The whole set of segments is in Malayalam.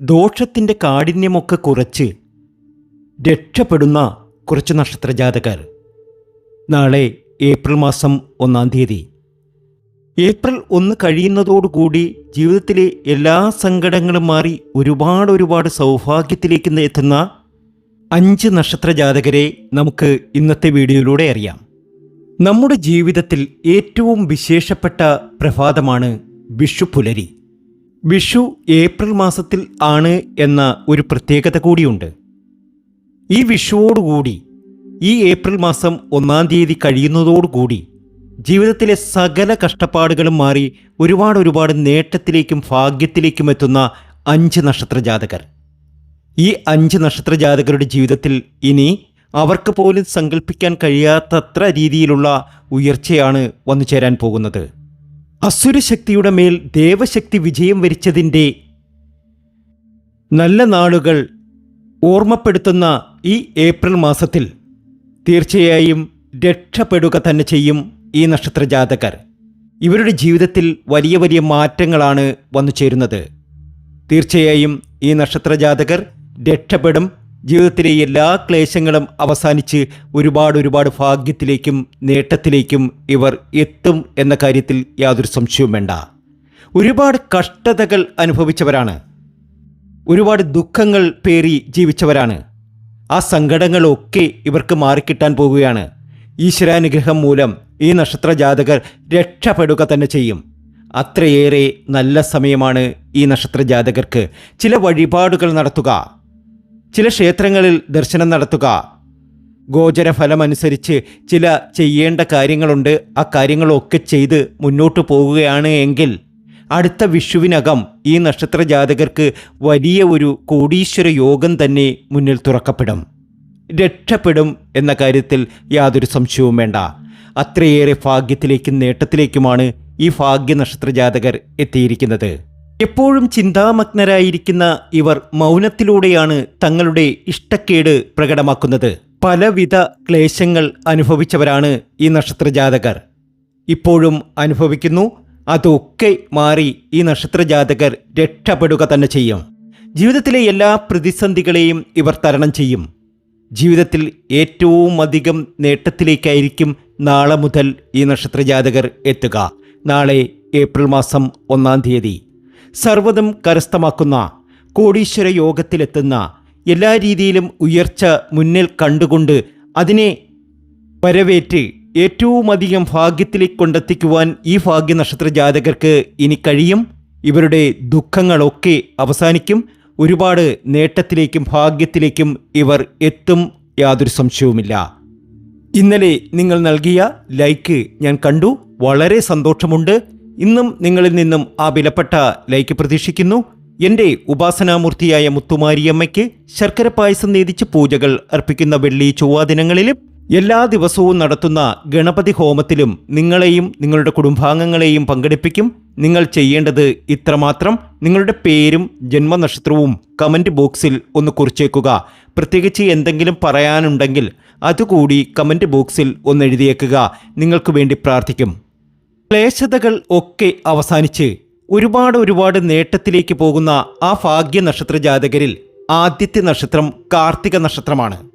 ദോഷത്തിന്റെ കാഠിന്യമൊക്കെ കുറച്ച് രക്ഷപ്പെടുന്ന കുറച്ച് നക്ഷത്രജാതകർ. നാളെ ഏപ്രിൽ മാസം ഒന്നാം തീയതി. ഏപ്രിൽ ഒന്ന് കഴിയുന്നതോടുകൂടി ജീവിതത്തിലെ എല്ലാ സങ്കടങ്ങളും മാറി ഒരുപാട് ഒരുപാട് സൗഭാഗ്യത്തിലേക്ക് എത്തുന്ന അഞ്ച് നക്ഷത്രജാതകരെ നമുക്ക് ഇന്നത്തെ വീഡിയോയിലൂടെ അറിയാം. നമ്മുടെ ജീവിതത്തിൽ ഏറ്റവും വിശേഷപ്പെട്ട പ്രഭാതമാണ് വിഷു പുലരി. വിഷു ഏപ്രിൽ മാസത്തിൽ ആണ് എന്ന ഒരു പ്രത്യേകത കൂടിയുണ്ട്. ഈ വിഷുവോടുകൂടി ഈ ഏപ്രിൽ മാസം ഒന്നാം തീയതി കഴിയുന്നതോടുകൂടി ജീവിതത്തിലെ സകല കഷ്ടപ്പാടുകളും മാറി ഒരുപാട് ഒരുപാട് നേട്ടത്തിലേക്കും ഭാഗ്യത്തിലേക്കും എത്തുന്ന അഞ്ച് നക്ഷത്ര ജാതകർ. ഈ അഞ്ച് നക്ഷത്ര ജാതകരുടെ ജീവിതത്തിൽ ഇനി അവർക്ക് പോലും സങ്കല്പിക്കാൻ കഴിയാത്തത്ര രീതിയിലുള്ള ഉയർച്ചയാണ് വന്നു ചേരാൻ പോകുന്നത്. അസുരശക്തിയുടെ മേൽ ദേവശക്തി വിജയം വരിച്ചതിന്റെ നല്ല നാളുകൾ ഓർമ്മപ്പെടുത്തുന്ന ഈ ഏപ്രിൽ മാസത്തിൽ തീർച്ചയായും രക്ഷപ്പെടുക തന്നെ ചെയ്യും ഈ നക്ഷത്രജാതകർ. ഇവരുടെ ജീവിതത്തിൽ വലിയ വലിയ മാറ്റങ്ങളാണ് വന്നു ചേരുന്നത് തീർച്ചയായും ഈ നക്ഷത്രജാതകർ രക്ഷപ്പെടും ജീവിതത്തിലെ എല്ലാ ക്ലേശങ്ങളും അവസാനിച്ച് ഒരുപാട് ഒരുപാട് ഭാഗ്യത്തിലേക്കും നേട്ടത്തിലേക്കും ഇവർ എത്തും എന്ന കാര്യത്തിൽ യാതൊരു സംശയവും വേണ്ട. ഒരുപാട് കഷ്ടതകൾ അനുഭവിച്ചവരാണ്. ഒരുപാട് ദുഃഖങ്ങൾ പേറി ജീവിച്ചവരാണ്. ആ സങ്കടങ്ങളൊക്കെ ഇവർക്ക് മാറിക്കിട്ടാൻ പോവുകയാണ്. ഈശ്വരാനുഗ്രഹം മൂലം ഈ നക്ഷത്ര ജാതകർ രക്ഷപ്പെടുക തന്നെ ചെയ്യും. അത്രയേറെ നല്ല സമയമാണ് ഈ നക്ഷത്ര ജാതകർക്ക് ചില വഴിപാടുകൾ നടത്തുക. ചില ക്ഷേത്രങ്ങളിൽ ദർശനം നടത്തുക. ഗോചരഫലമനുസരിച്ച് ചില ചെയ്യേണ്ട കാര്യങ്ങളുണ്ട്. ആ കാര്യങ്ങളൊക്കെ ചെയ്ത് മുന്നോട്ട് പോവുകയാണ് എങ്കിൽ അടുത്ത വിഷുവിനകം ഈ നക്ഷത്ര ജാതകർക്ക് വലിയ ഒരു കോടീശ്വര യോഗം തന്നെ മുന്നിൽ തുറക്കപ്പെടും. രക്ഷപ്പെടും എന്ന കാര്യത്തിൽ യാതൊരു സംശയവും വേണ്ട. അത്രയേറെ ഭാഗ്യത്തിലേക്കും നേട്ടത്തിലേക്കുമാണ് ഈ ഭാഗ്യ നക്ഷത്ര ജാതകർ എത്തിയിരിക്കുന്നത്. എപ്പോഴും ചിന്താമഗ്നരായിരിക്കുന്ന ഇവർ മൗനത്തിലൂടെയാണ് തങ്ങളുടെ ഇഷ്ടക്കേട് പ്രകടമാക്കുന്നത്. പലവിധ ക്ലേശങ്ങൾ അനുഭവിച്ചവരാണ് ഈ നക്ഷത്ര ജാതകർ ഇപ്പോഴും അനുഭവിക്കുന്നു അതൊക്കെ മാറി ഈ നക്ഷത്ര ജാതകർ രക്ഷപ്പെടുക തന്നെ ചെയ്യും. ജീവിതത്തിലെ എല്ലാ പ്രതിസന്ധികളെയും ഇവർ തരണം ചെയ്യും. ജീവിതത്തിൽ ഏറ്റവും അധികം നേട്ടത്തിലേക്കായിരിക്കും നാളെ മുതൽ ഈ നക്ഷത്ര ജാതകർ എത്തുക. നാളെ ഏപ്രിൽ മാസം ഒന്നാം തീയതി. സർവതും കരസ്ഥമാക്കുന്ന കോടീശ്വര യോഗത്തിലെത്തുന്ന എല്ലാ രീതിയിലും ഉയർച്ച മുന്നിൽ കണ്ടുകൊണ്ട് അതിനെ വരവേറ്റ് ഏറ്റവുമധികം ഭാഗ്യത്തിലേക്ക് കൊണ്ടെത്തിക്കുവാൻ ഈ ഭാഗ്യ നക്ഷത്ര ജാതകർക്ക് ഇനി കഴിയും. ഇവരുടെ ദുഃഖങ്ങളൊക്കെ അവസാനിക്കും. ഒരുപാട് നേട്ടത്തിലേക്കും ഭാഗ്യത്തിലേക്കും ഇവർ എത്തും യാതൊരു സംശയവുമില്ല. ഇന്നലെ നിങ്ങൾ നൽകിയ ലൈക്ക് ഞാൻ കണ്ടു. വളരെ സന്തോഷമുണ്ട്. ഇന്നും നിങ്ങളിൽ നിന്നും ആ വിലപ്പെട്ട ലൈക്ക് പ്രതീക്ഷിക്കുന്നു. എന്റെ ഉപാസനാമൂർത്തിയായ മുത്തുമാരിയമ്മയ്ക്ക് ശർക്കര പായസം നേതിച്ച് പൂജകൾ അർപ്പിക്കുന്ന വെള്ളി ചൊവ്വാ ദിനങ്ങളിലും എല്ലാ ദിവസവും നടത്തുന്ന ഗണപതി ഹോമത്തിലും നിങ്ങളെയും നിങ്ങളുടെ കുടുംബാംഗങ്ങളെയും പങ്കെടുപ്പിക്കും. നിങ്ങൾ ചെയ്യേണ്ടത് ഇത്രമാത്രം. നിങ്ങളുടെ പേരും ജന്മനക്ഷത്രവും കമന്റ് ബോക്സിൽ ഒന്ന് കുറിച്ചേക്കുക. പ്രത്യേകിച്ച് എന്തെങ്കിലും പറയാനുണ്ടെങ്കിൽ അതുകൂടി കമന്റ് ബോക്സിൽ ഒന്ന് എഴുതിയേക്കുക. നിങ്ങൾക്ക് വേണ്ടി പ്രാർത്ഥിക്കും. ക്ലേശതകൾ ഒക്കെ അവസാനിച്ച് ഒരുപാട് ഒരുപാട് നേട്ടത്തിലേക്ക് പോകുന്ന ആ ഭാഗ്യ നക്ഷത്ര ജാതകരിൽ ആദ്യത്തെ നക്ഷത്രം കാർത്തിക നക്ഷത്രമാണ്.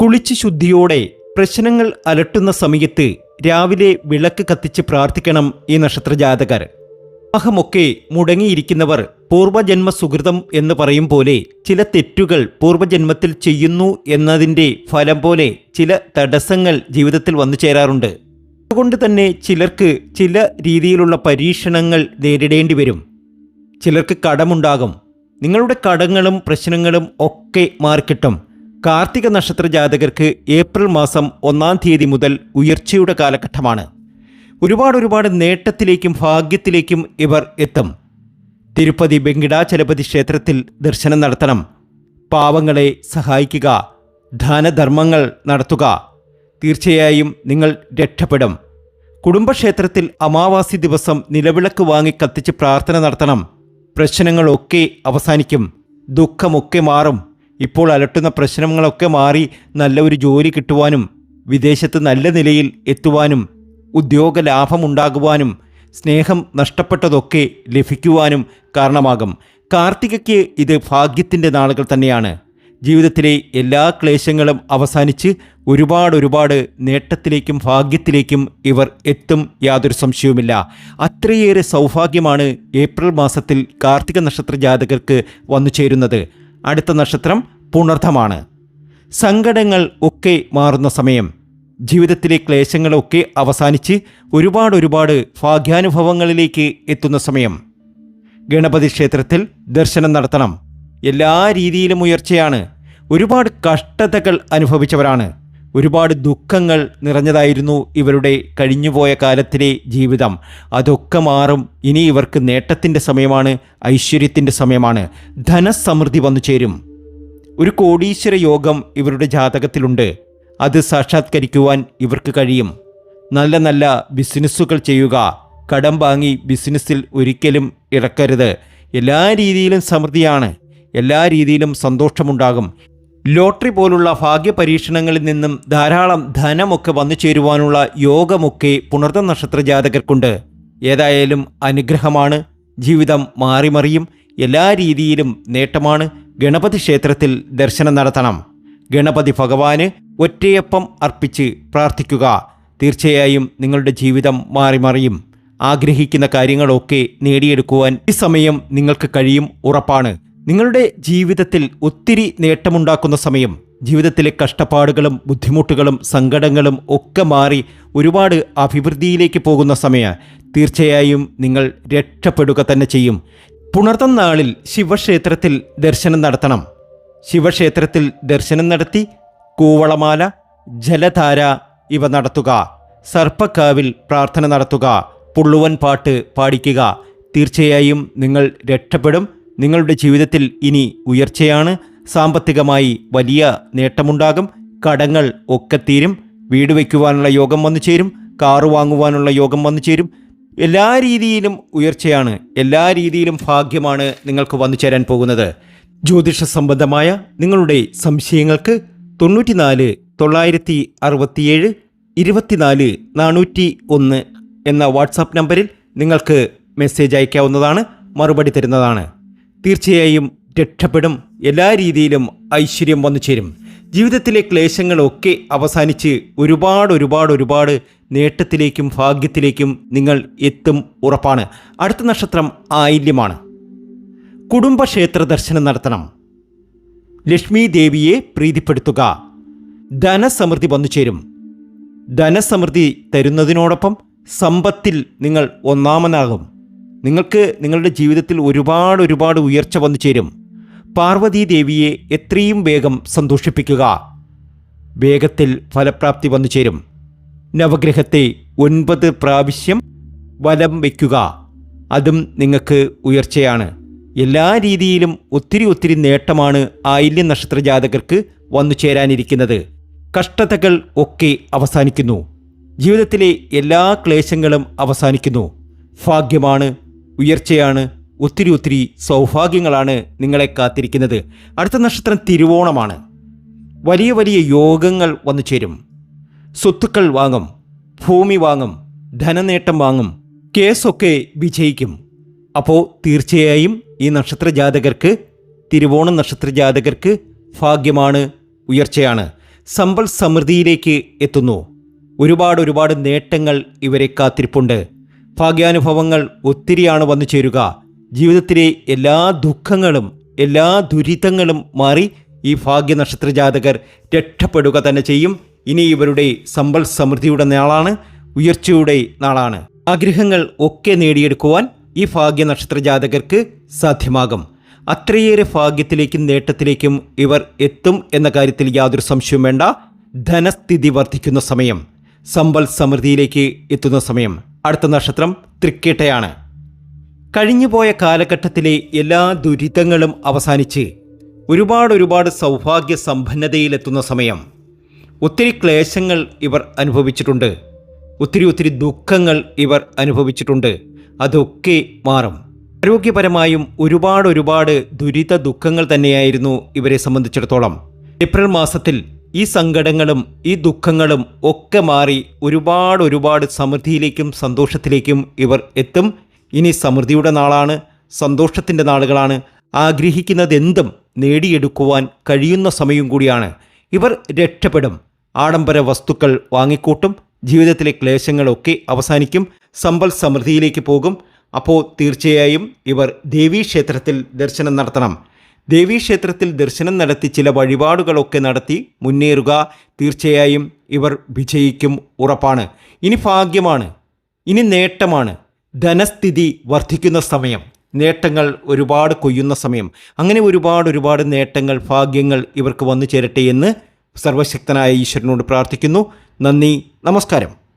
കുളിച്ച് ശുദ്ധിയോടെ പ്രശ്നങ്ങൾ അലട്ടുന്ന സമയത്ത് രാവിലെ വിളക്ക് കത്തിച്ച് പ്രാർത്ഥിക്കണം ഈ നക്ഷത്ര ജാതകർ. വിവാഹമൊക്കെ മുടങ്ങിയിരിക്കുന്നവർ പൂർവജന്മ സുഹൃതം എന്ന് പറയും പോലെ ചില തെറ്റുകൾ പൂർവജന്മത്തിൽ ചെയ്യുന്നു എന്നതിന്റെ ഫലം പോലെ ചില തടസ്സങ്ങൾ ജീവിതത്തിൽ വന്നു ചേരാറുണ്ട്. അതുകൊണ്ട് തന്നെ ചിലർക്ക് ചില രീതിയിലുള്ള പരീക്ഷണങ്ങൾ നേരിടേണ്ടി വരും. ചിലർക്ക് കടമുണ്ടാകും. നിങ്ങളുടെ കടങ്ങളും പ്രശ്നങ്ങളും ഒക്കെ മാറിക്കിട്ടും. കാർത്തിക നക്ഷത്ര ജാതകർക്ക് ഏപ്രിൽ മാസം ഒന്നാം തീയതി മുതൽ ഉയർച്ചയുടെ കാലഘട്ടമാണ്. ഒരുപാട് ഒരുപാട് നേട്ടത്തിലേക്കും ഭാഗ്യത്തിലേക്കും ഇവർ എത്തും. തിരുപ്പതി വെങ്കിടാചലപതി ക്ഷേത്രത്തിൽ ദർശനം നടത്തണം. പാവങ്ങളെ സഹായിക്കുക. ധനധർമ്മങ്ങൾ നടത്തുക. തീർച്ചയായും നിങ്ങൾ രക്ഷപ്പെടും. കുടുംബക്ഷേത്രത്തിൽ അമാവാസി ദിവസം നിലവിളക്ക് വാങ്ങി കത്തിച്ച് പ്രാർത്ഥന നടത്തണം. പ്രശ്നങ്ങളൊക്കെ അവസാനിക്കും. ദുഃഖമൊക്കെ മാറും. ഇപ്പോൾ അലട്ടുന്ന പ്രശ്നങ്ങളൊക്കെ മാറി നല്ല ഒരു ജോലി കിട്ടുവാനും വിദേശത്ത് നല്ല നിലയിൽ എത്തുവാനും ഉദ്യോഗ ലാഭമുണ്ടാകുവാനും സ്നേഹം നഷ്ടപ്പെട്ടതൊക്കെ ലഭിക്കുവാനും കാരണമാകും. കാർത്തികയ്ക്ക് ഇത് ഭാഗ്യത്തിന്റെ നാളുകൾ തന്നെയാണ്. ജീവിതത്തിലെ എല്ലാ ക്ലേശങ്ങളും അവസാനിച്ച് ഒരുപാട് ഒരുപാട് നേട്ടത്തിലേക്കും ഭാഗ്യത്തിലേക്കും ഇവർ എത്തും യാതൊരു സംശയവുമില്ല. അത്രയേറെ സൗഭാഗ്യമാണ് ഏപ്രിൽ മാസത്തിൽ കാർത്തിക നക്ഷത്ര ജാതകർക്ക് വന്നു ചേരുന്നത്. അടുത്ത നക്ഷത്രം പുണർദ്ധമാണ് സങ്കടങ്ങൾ ഒക്കെ മാറുന്ന സമയം. ജീവിതത്തിലെ ക്ലേശങ്ങളൊക്കെ അവസാനിച്ച് ഒരുപാട് ഒരുപാട് ഭാഗ്യാനുഭവങ്ങളിലേക്ക് എത്തുന്ന സമയം. ഗണപതി ക്ഷേത്രത്തിൽ ദർശനം നടത്തണം. എല്ലാ രീതിയിലും ഉയർച്ചയാണ്. ഒരുപാട് കഷ്ടതകൾ അനുഭവിച്ചവരാണ്. ഒരുപാട് ദുഃഖങ്ങൾ നിറഞ്ഞതായിരുന്നു ഇവരുടെ കഴിഞ്ഞുപോയ കാലത്തിലെ ജീവിതം. അതൊക്കെ മാറും. ഇനി ഇവർക്ക് നേട്ടത്തിന്റെ സമയമാണ് ഐശ്വര്യത്തിന്റെ സമയമാണ്. ധനസമൃദ്ധി വന്നു ചേരും. ഒരു കോടീശ്വര യോഗം ഇവരുടെ ജാതകത്തിലുണ്ട്. അത് സാക്ഷാത്കരിക്കുവാൻ ഇവർക്ക് കഴിയും. നല്ല നല്ല ബിസിനസ്സുകൾ ചെയ്യുക. കടം വാങ്ങി ബിസിനസ്സിൽ ഒരിക്കലും ഇറക്കരുത് എല്ലാ രീതിയിലും സമൃദ്ധിയാണ്. എല്ലാ രീതിയിലും സന്തോഷമുണ്ടാകും. ലോട്ടറി പോലുള്ള ഭാഗ്യപരീക്ഷണങ്ങളിൽ നിന്നും ധാരാളം ധനമൊക്കെ വന്നു ചേരുവാനുള്ള യോഗമൊക്കെ പുണർത്ത നക്ഷത്ര ജാതകർക്കുണ്ട്. ഏതായാലും അനുഗ്രഹമാണ്. ജീവിതം മാറിമറിയും എല്ലാ രീതിയിലും നേട്ടമാണ്. ഗണപതി ക്ഷേത്രത്തിൽ ദർശനം നടത്തണം. ഗണപതി ഭഗവാന് ഒറ്റയപ്പം അർപ്പിച്ച് പ്രാർത്ഥിക്കുക. തീർച്ചയായും നിങ്ങളുടെ ജീവിതം മാറിമറിയും. ആഗ്രഹിക്കുന്ന കാര്യങ്ങളൊക്കെ നേടിയെടുക്കുവാൻ ഈ സമയം നിങ്ങൾക്ക് കഴിയും ഉറപ്പാണ്. നിങ്ങളുടെ ജീവിതത്തിൽ ഒത്തിരി നേട്ടമുണ്ടാക്കുന്ന സമയം ജീവിതത്തിലെ കഷ്ടപ്പാടുകളും ബുദ്ധിമുട്ടുകളും സങ്കടങ്ങളും ഒക്കെ മാറി ഒരുപാട് അഭിവൃദ്ധിയിലേക്ക് പോകുന്ന സമയം. തീർച്ചയായും നിങ്ങൾ രക്ഷപ്പെടുക തന്നെ ചെയ്യും. പുണർത്തം നാളിൽ ശിവക്ഷേത്രത്തിൽ ദർശനം നടത്തണം. ശിവക്ഷേത്രത്തിൽ ദർശനം നടത്തി കൂവളമാല ജലധാര ഇവ നടത്തുക. സർപ്പക്കാവിൽ പ്രാർത്ഥന നടത്തുക. പുള്ളുവൻ പാട്ട് പാടിക്കുക. തീർച്ചയായും നിങ്ങൾ രക്ഷപ്പെടും. നിങ്ങളുടെ ജീവിതത്തിൽ ഇനി ഉയർച്ചയാണ്. സാമ്പത്തികമായി വലിയ നേട്ടമുണ്ടാകും. കടങ്ങൾ ഒക്കെ തീരും. വീട് വയ്ക്കുവാനുള്ള യോഗം വന്നു ചേരും. കാറ് വാങ്ങുവാനുള്ള യോഗം വന്നു ചേരും. എല്ലാ രീതിയിലും ഉയർച്ചയാണ്. എല്ലാ രീതിയിലും ഭാഗ്യമാണ് നിങ്ങൾക്ക് വന്നു ചേരാൻ പോകുന്നത്. ജ്യോതിഷ സംബന്ധമായ നിങ്ങളുടെ സംശയങ്ങൾക്ക് തൊണ്ണൂറ്റിനാല് തൊള്ളായിരത്തി അറുപത്തിയേഴ് ഇരുപത്തിനാല് നാനൂറ്റി ഒന്ന് എന്ന വാട്സാപ്പ് നമ്പറിൽ നിങ്ങൾക്ക് മെസ്സേജ് അയക്കാവുന്നതാണ്. മറുപടി തരുന്നതാണ്. തീർച്ചയായും രക്ഷപ്പെടും. എല്ലാ രീതിയിലും ഐശ്വര്യം വന്നു ചേരും. ജീവിതത്തിലെ ക്ലേശങ്ങളൊക്കെ അവസാനിച്ച് ഒരുപാട് ഒരുപാട് ഒരുപാട് നേട്ടത്തിലേക്കും ഭാഗ്യത്തിലേക്കും നിങ്ങൾ എത്തും ഉറപ്പാണ്. അടുത്ത നക്ഷത്രം ആയില്യമാണ്. കുടുംബക്ഷേത്ര ദർശനം നടത്തണം. ലക്ഷ്മി ദേവിയെ പ്രീതിപ്പെടുത്തുക. ധനസമൃദ്ധി വന്നു ചേരും. ധനസമൃദ്ധി തരുന്നതിനോടൊപ്പം സമ്പത്തിൽ നിങ്ങൾ ഒന്നാമനാകും. നിങ്ങൾക്ക് നിങ്ങളുടെ ജീവിതത്തിൽ ഒരുപാട് ഒരുപാട് ഉയർച്ച വന്നു ചേരും. പാർവതീ ദേവിയെ എത്രയും വേഗം സന്തോഷിപ്പിക്കുക. വേഗത്തിൽ ഫലപ്രാപ്തി വന്നു ചേരും. നവഗ്രഹത്തെ ഒൻപത് പ്രാവശ്യം വലം വയ്ക്കുക. അതും നിങ്ങൾക്ക് ഉയർച്ചയാണ്. എല്ലാ രീതിയിലും ഒത്തിരി ഒത്തിരി നേട്ടമാണ് ആയില്യ നക്ഷത്ര ജാതകർക്ക് വന്നു ചേരാനിരിക്കുന്നത്. കഷ്ടതകൾ ഒക്കെ അവസാനിക്കുന്നു. ജീവിതത്തിലെ എല്ലാ ക്ലേശങ്ങളും അവസാനിക്കുന്നു. ഭാഗ്യമാണ് ഉയർച്ചയാണ് ഒത്തിരി ഒത്തിരി സൗഭാഗ്യങ്ങളാണ് നിങ്ങളെ കാത്തിരിക്കുന്നത്. അടുത്ത നക്ഷത്രം തിരുവോണമാണ്. വലിയ വലിയ യോഗങ്ങൾ വന്നു ചേരും. സ്വത്തുക്കൾ വാങ്ങും ഭൂമി വാങ്ങും ധനനേട്ടം വാങ്ങും കേസൊക്കെ വിജയിക്കും. അപ്പോൾ തീർച്ചയായും ഈ നക്ഷത്ര ജാതകർക്ക് തിരുവോണം നക്ഷത്ര ജാതകർക്ക് ഭാഗ്യമാണ് ഉയർച്ചയാണ്. സമ്പൽ സമൃദ്ധിയിലേക്ക് എത്തുന്നു. ഒരുപാട് ഒരുപാട് നേട്ടങ്ങൾ ഇവരെ കാത്തിരിപ്പുണ്ട്. ഭാഗ്യാനുഭവങ്ങൾ ഒത്തിരിയാണ് വന്നു ചേരുക. ജീവിതത്തിലെ എല്ലാ ദുഃഖങ്ങളും എല്ലാ ദുരിതങ്ങളും മാറി ഈ ഭാഗ്യ നക്ഷത്ര ജാതകർ രക്ഷപ്പെടുക തന്നെ ചെയ്യും. ഇനി ഇവരുടെ സമ്പൽ സമൃദ്ധിയുടെ നാളാണ് ഉയർച്ചയുടെ നാളാണ്. ആഗ്രഹങ്ങൾ ഒക്കെ നേടിയെടുക്കുവാൻ ഈ ഭാഗ്യ നക്ഷത്ര ജാതകർക്ക് സാധ്യമാകും. അത്രയേറെ ഭാഗ്യത്തിലേക്കും നേട്ടത്തിലേക്കും ഇവർ എത്തും എന്ന കാര്യത്തിൽ യാതൊരു സംശയവും വേണ്ട. ധനസ്ഥിതി വർദ്ധിക്കുന്ന സമയം സമ്പൽ സമൃദ്ധിയിലേക്ക് എത്തുന്ന സമയം. അടുത്ത നക്ഷത്രം തൃക്കേട്ടയാണ്. കഴിഞ്ഞുപോയ കാലഘട്ടത്തിലെ എല്ലാ ദുരിതങ്ങളും അവസാനിച്ച് ഒരുപാട് ഒരുപാട് സൗഭാഗ്യ സമ്പന്നതയിലെത്തുന്ന സമയം. ഒത്തിരി ക്ലേശങ്ങൾ ഇവർ അനുഭവിച്ചിട്ടുണ്ട്. ഒത്തിരി ഒത്തിരി ദുഃഖങ്ങൾ ഇവർ അനുഭവിച്ചിട്ടുണ്ട്. അതൊക്കെ മാറും. ആരോഗ്യപരമായും ഒരുപാട് ഒരുപാട് ദുരിത ദുഃഖങ്ങൾ തന്നെയായിരുന്നു ഇവരെ സംബന്ധിച്ചിടത്തോളം. ഏപ്രിൽ മാസത്തിൽ ഈ സങ്കടങ്ങളും ഈ ദുഃഖങ്ങളും ഒക്കെ മാറി ഒരുപാട് ഒരുപാട് സമൃദ്ധിയിലേക്കും സന്തോഷത്തിലേക്കും ഇവർ എത്തും. ഇനി സമൃദ്ധിയുടെ നാളാണ് സന്തോഷത്തിന്റെ നാളുകളാണ്. ആഗ്രഹിക്കുന്നതെന്തും നേടിയെടുക്കുവാൻ കഴിയുന്ന സമയം കൂടിയാണ്. ഇവർ രക്ഷപ്പെടും. ആഡംബര വസ്തുക്കൾ വാങ്ങിക്കൂട്ടും. ജീവിതത്തിലെ ക്ലേശങ്ങളൊക്കെ അവസാനിക്കും. സമ്പൽ സമൃദ്ധിയിലേക്ക് പോകും. അപ്പോൾ തീർച്ചയായും ഇവർ ദേവീക്ഷേത്രത്തിൽ ദർശനം നടത്തണം. ദേവീക്ഷേത്രത്തിൽ ദർശനം നടത്തി ചില വഴിപാടുകളൊക്കെ നടത്തി മുന്നേറുക. തീർച്ചയായും ഇവർ വിജയിക്കും ഉറപ്പാണ്. ഇനി ഭാഗ്യമാണ്. ഇനി നേട്ടമാണ്. ധനസ്ഥിതി വർദ്ധിക്കുന്ന സമയം. നേട്ടങ്ങൾ ഒരുപാട് കൊയ്യുന്ന സമയം. അങ്ങനെ ഒരുപാട് ഒരുപാട് നേട്ടങ്ങൾ ഭാഗ്യങ്ങൾ ഇവർക്ക് വന്നു ചേരട്ടെ എന്ന് സർവശക്തനായ ഈശ്വരനോട് പ്രാർത്ഥിക്കുന്നു. നന്ദി. നമസ്കാരം.